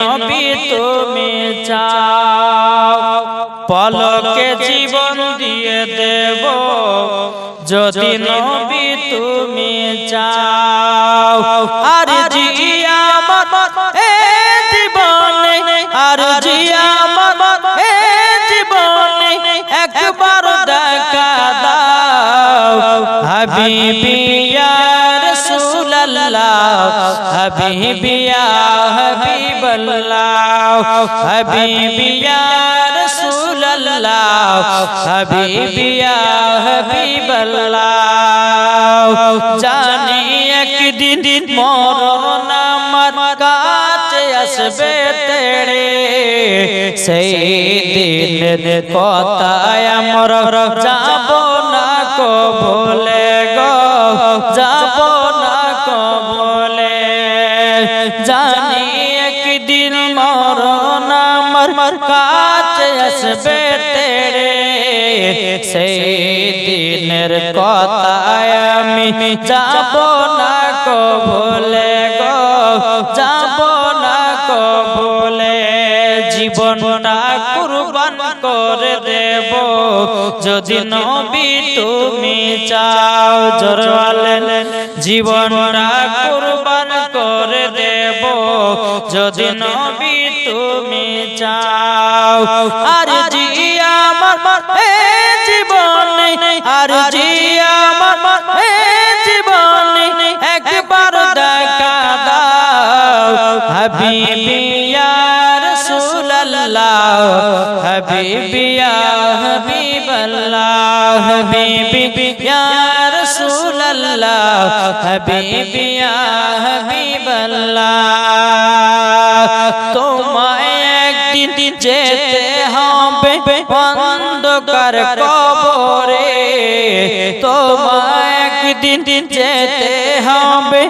নবী তুমি চাও, পলকে জীবন দিয়ে দেব। যদি নবী তুমি চাও, আর জিয়া এ জীবনে, আর জিয়া এ জীবনে একবার দেখা দাও। হাবিবি ইয়া রাসূলুল্লাহ হাবিবি ইয়া হাবিবাল্লাহ হাবিবি ইয়া রাসূলুল্লাহ হাবিবি ইয়া হাবিবাল্লাহ। জানি একদিন মরণ আমার কাছে আসবে তেড়ে সেই দিনের কথায় আমার যাব না কো একদিন মরণ আমার কাছে আসবে তেড়ে সেই দিনের কথায় আমি যাব না কো ভুলে গো, যাব না কো ভুলে। জীবনটা কুরবান করে দেব। যদি নবী তুমি চাও, জোরওয়ালে, জীবনটা যদি নবী তুমি চাও আর জিয়া আমার এ জীবনে আর জিয়া আমার এ জীবনে একবার দেখা দাও হাবিবি ইয়া রাসূলুল্লাহ হাবিবি ইয়া হাবিবাল্লাহ হাবিবি ইয়া রাসূলুল্লাহ হাবিবি ইয়া হাবিবাল্লাহ তোমায় একদিন যেতে হবে অন্ধকার কবরে। তোমায় একদিন যেতে হবে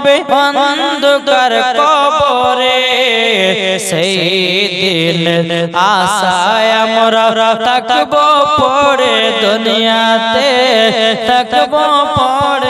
অন্ধকার কবরে। সেই দিন আশায় আমরা থাকব পড়ে দুনিয়াতে, থাকব পড়ে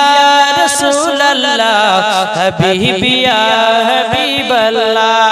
রসুল্লাহ হবিবিয়া হবিবল্লা